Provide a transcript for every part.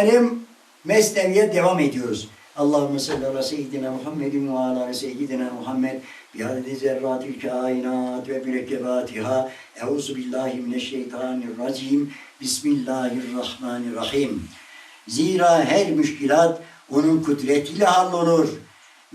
Kardeşlerim Mesnevi'ye devam ediyoruz. Allahümme salli ala seyyidina Muhammedin ve ala seyyidina Muhammed bi adedi zerratil kainat ve mürekkebatiha euzu billahi mineşşeytanirracim Bismillahirrahmanirrahim Zira her müşkilat onun kudretiyle hallolur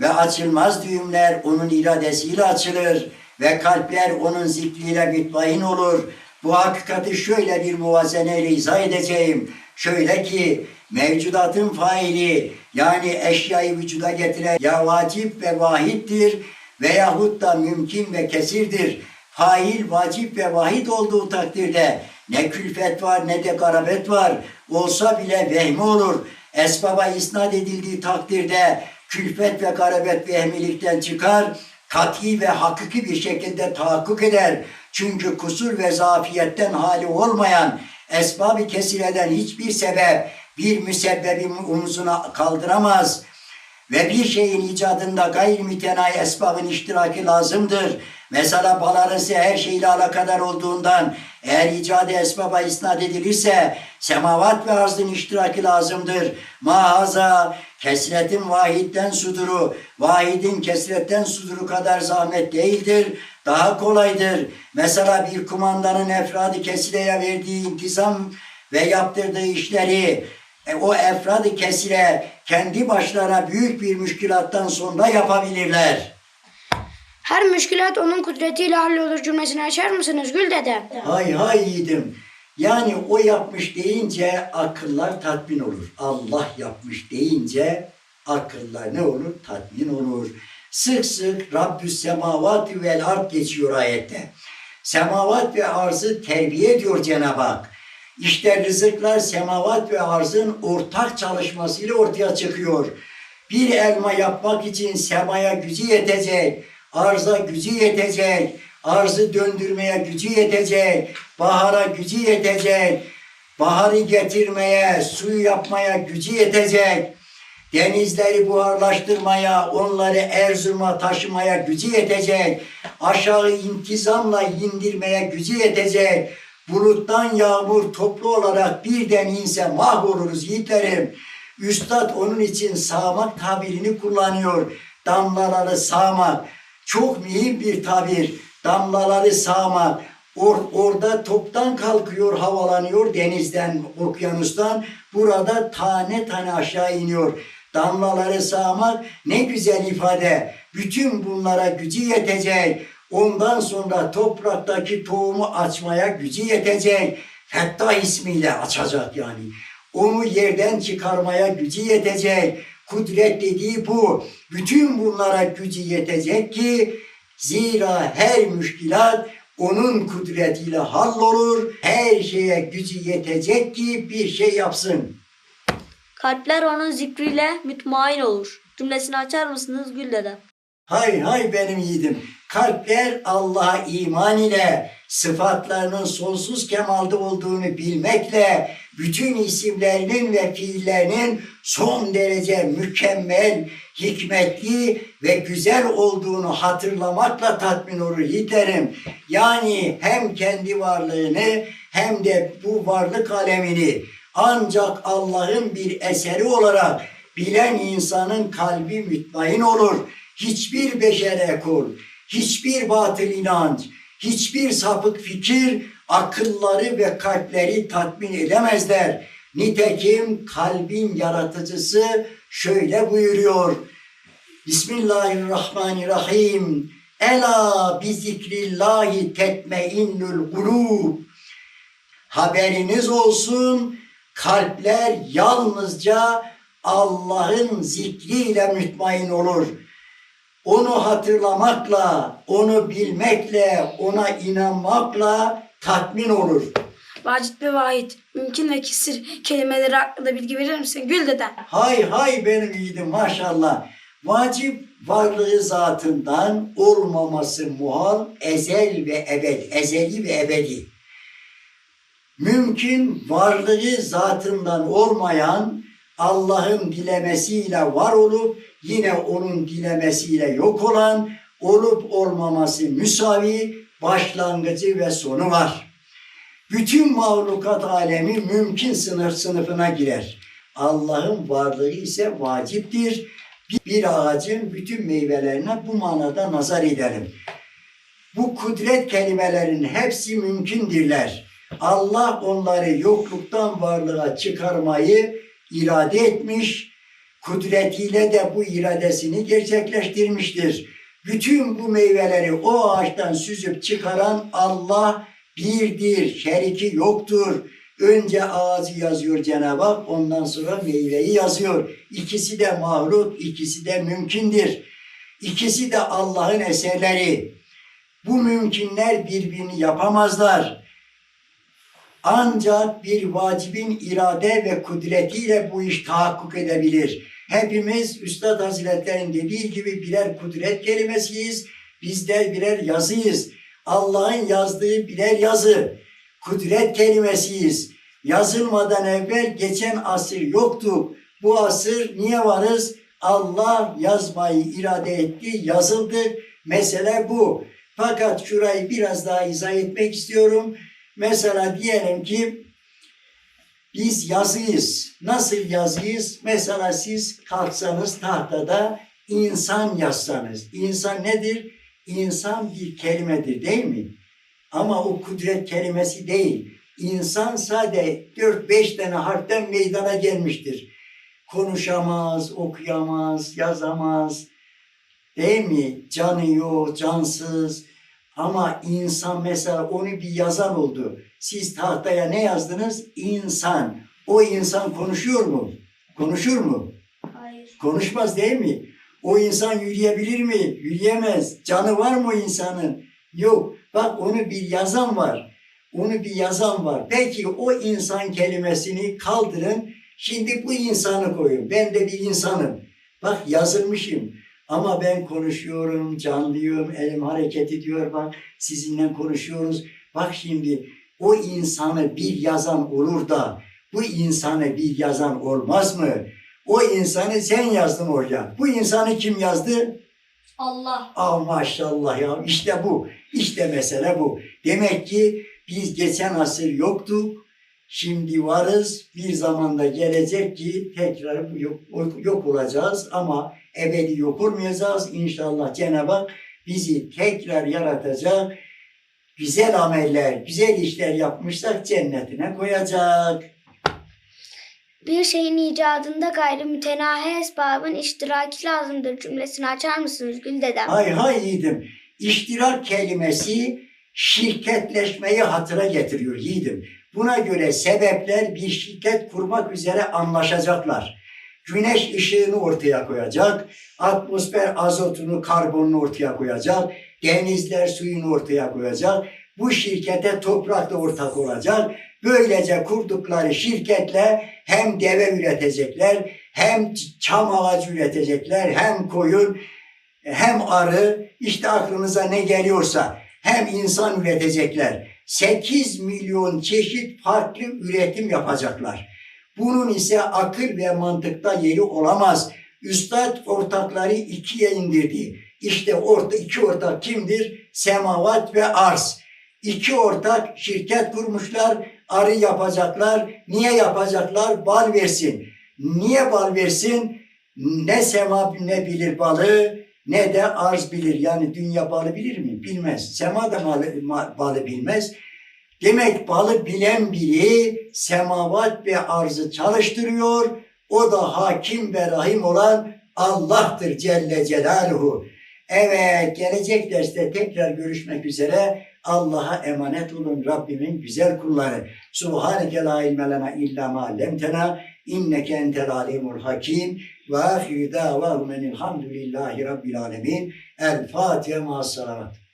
ve açılmaz düğümler onun iradesiyle açılır ve kalpler onun zikriyle mütmain olur. Bu hakikati şöyle bir muvazeneyle izah edeceğim. Şöyle ki mevcudatın faili yani eşyayı vücuda getiren ya vacip ve vahittir veyahut da mümkün ve kesirdir. Fail vacip ve vahid olduğu takdirde ne külfet var ne de garabet var. Olsa bile vehmi olur. Esbaba isnat edildiği takdirde külfet ve garabet vehmilikten çıkar. Kat'i ve hakiki bir şekilde tahakkuk eder. Çünkü kusur ve zafiyetten hali olmayan esbab-ı hiçbir sebep bir müsebbebin omuzuna kaldıramaz ve bir şeyin icadında gayri mütenayi esbabın iştiraki lazımdır. Mesela bal arısı her şeyle alakadar olduğundan eğer icadı esbaba isnat edilirse semavat ve arzın iştiraki lazımdır. Mahaza kesretin vahidden suduru, vahidin kesretten suduru kadar zahmet değildir. Daha kolaydır. Mesela bir kumandanın efradı kesireye verdiği intizam ve yaptırdığı işleri e, o efradı kesire kendi başlarına büyük bir müşkilattan sonra yapabilirler. Her müşkilat onun kudretiyle hallolur cümlesini açar mısınız Gül dede? Hay hay yiğidim. Yani o yapmış deyince akıllar tatmin olur. Allah yapmış deyince akıllar ne olur? Tatmin olur. Sık sık Rabbü semavat vel ard geçiyor ayette. Semavat ve arzı terbiye ediyor Cenab-ı Hak. İşte rızıklar semavat ve arzın ortak çalışmasıyla ortaya çıkıyor. Bir elma yapmak için semaya gücü yetecek, arza gücü yetecek, arzı döndürmeye gücü yetecek, bahara gücü yetecek, baharı getirmeye, suyu yapmaya gücü yetecek, denizleri buharlaştırmaya, onları Erzurum'a taşımaya gücü yetecek, aşağı intizamla indirmeye gücü yetecek, buluttan yağmur toplu olarak birden inse mahvoluruz yiğitlerim. Üstad onun için sağmak tabirini kullanıyor. Damlaları sağmak. Çok mühim bir tabir. Damlaları sağmak. Or, orada toptan kalkıyor, havalanıyor denizden, okyanustan. Burada tane tane aşağı iniyor. Damlaları sağmak ne güzel ifade. Bütün bunlara gücü yetecek. Ondan sonra topraktaki tohumu açmaya gücü yetecek. Fettah ismiyle açacak yani. Onu yerden çıkarmaya gücü yetecek. Kudret dediği bu. Bütün bunlara gücü yetecek ki zira her müşkilat onun kudretiyle hallolur. Her şeye gücü yetecek ki bir şey yapsın. Kalpler onun zikriyle mütmain olur. Cümlesini açar mısınız Gül dede? Hay hay benim yiğidim. Kalpler Allah'a iman ile sıfatlarının sonsuz kemalde olduğunu bilmekle bütün isimlerinin ve fiillerinin son derece mükemmel, hikmetli ve güzel olduğunu hatırlamakla tatmin olur yiğitlerim. Yani hem kendi varlığını hem de bu varlık alemini ancak Allah'ın bir eseri olarak bilen insanın kalbi mütmain olur. Hiçbir beşere kul, hiçbir batıl inanç, hiçbir sapık fikir akılları ve kalpleri tatmin edemezler. Nitekim kalbin yaratıcısı şöyle buyuruyor. Bismillahirrahmanirrahim. Ela bi zikrillahi tetmeinnül kulub. Haberiniz olsun kalpler yalnızca Allah'ın zikriyle mütmain olur. Onu hatırlamakla, onu bilmekle, ona inanmakla tatmin olur. Vacit ve vahid, mümkün ve kesir kelimeleri hakkında bilgi verir misin Gül dede? Hay hay benim yiğidim maşallah. Vacip varlığı zatından olmaması muhal ezel ve ebed, ezeli ve ebedi. Mümkün varlığı zatından olmayan Allah'ın dilemesiyle var olup yine onun dilemesiyle yok olan olup olmaması müsavi başlangıcı ve sonu var. Bütün mahlukat alemi mümkün sınır sınıfına girer. Allah'ın varlığı ise vaciptir. Bir- ağacın bütün meyvelerine bu manada nazar edelim. Bu kudret kelimelerinin hepsi mümkündürler. Allah onları yokluktan varlığa çıkarmayı irade etmiş, kudretiyle de bu iradesini gerçekleştirmiştir. Bütün bu meyveleri o ağaçtan süzüp çıkaran Allah birdir, şeriki yoktur. Önce ağacı yazıyor Cenab-ı Hak, ondan sonra meyveyi yazıyor. İkisi de mahluk, ikisi de mümkündür. İkisi de Allah'ın eserleri. Bu mümkünler birbirini yapamazlar. Ancak bir vacibin irade ve kudretiyle bu iş tahakkuk edebilir. Hepimiz Üstad Hazretleri'nin dediği gibi birer kudret kelimesiyiz. Bizler birer yazıyız. Allah'ın yazdığı birer yazı. Kudret kelimesiyiz. Yazılmadan evvel geçen asır yoktu. Bu asır niye varız? Allah yazmayı irade etti, yazıldı. Mesele bu. Fakat şurayı biraz daha izah etmek istiyorum. Mesela diyelim ki biz yazıyız. Nasıl yazıyız? Mesela siz kalksanız tahtada insan yazsanız. İnsan nedir? İnsan bir kelimedir değil mi? Ama o kudret kelimesi değil. İnsan sadece 4-5 tane harften meydana gelmiştir. Konuşamaz, okuyamaz, yazamaz. Değil mi? Canı yok, cansız. Ama insan mesela onu bir yazan oldu. Siz tahtaya ne yazdınız? İnsan. O insan konuşuyor mu? Konuşur mu? Hayır. Konuşmaz değil mi? O insan yürüyebilir mi? Yürüyemez. Canı var mı o insanın? Yok. Bak onu bir yazan var. Onu bir yazan var. Peki o insan kelimesini kaldırın. Şimdi bu insanı koyun. Ben de bir insanım. Bak yazılmışım. Ama ben konuşuyorum, canlıyım, elim hareket ediyor bak. Sizinle konuşuyoruz. Bak şimdi o insanı bir yazan olur da bu insanı bir yazan olmaz mı? O insanı sen yazdın oraya. Bu insanı kim yazdı? Allah. Ah maşallah ya işte bu. İşte mesele bu. Demek ki biz geçen asır yoktuk. Şimdi varız. Bir zamanda gelecek ki tekrar yok, yok olacağız ama ebedi yok olmayacağız. İnşallah Cenab-ı Hak bizi tekrar yaratacak. Güzel ameller, güzel işler yapmışsak cennetine koyacak. Bir şeyin icadında gayrı mütenahi esbabın iştiraki lazımdır cümlesini açar mısınız Gül dedem? Hay hay yiğidim. İştirak kelimesi şirketleşmeyi hatıra getiriyor yiğidim. Buna göre sebepler bir şirket kurmak üzere anlaşacaklar. Güneş ışığını ortaya koyacak, atmosfer azotunu, karbonunu ortaya koyacak, denizler suyunu ortaya koyacak. Bu şirkete toprak da ortak olacak. Böylece kurdukları şirketle hem deve üretecekler, hem çam ağacı üretecekler, hem koyun, hem arı, işte aklınıza ne geliyorsa hem insan üretecekler. 8 milyon çeşit farklı üretim yapacaklar. Bunun ise akıl ve mantıkta yeri olamaz. Üstad ortakları ikiye indirdi. İşte orta, iki ortak kimdir? Semavat ve arz. İki ortak şirket kurmuşlar, arı yapacaklar. Niye yapacaklar? Bal versin. Niye bal versin? Ne sema ne bilir balı, ne de arz bilir. Yani dünya balı bilir mi? Bilmez. Sema da balı, ma- balı bilmez. Demek balı bilen biri semavat ve arzı çalıştırıyor. O da hakim ve rahim olan Allah'tır Celle Celaluhu. Evet gelecek derste tekrar görüşmek üzere. Allah'a emanet olun Rabbimin güzel kulları. Subhaneke la ilme lena illa ma lemtena inneke entel alimul hakim ve ahiru davahum enilhamdülillahi rabbil alemin. El Fatiha ma'as salavat.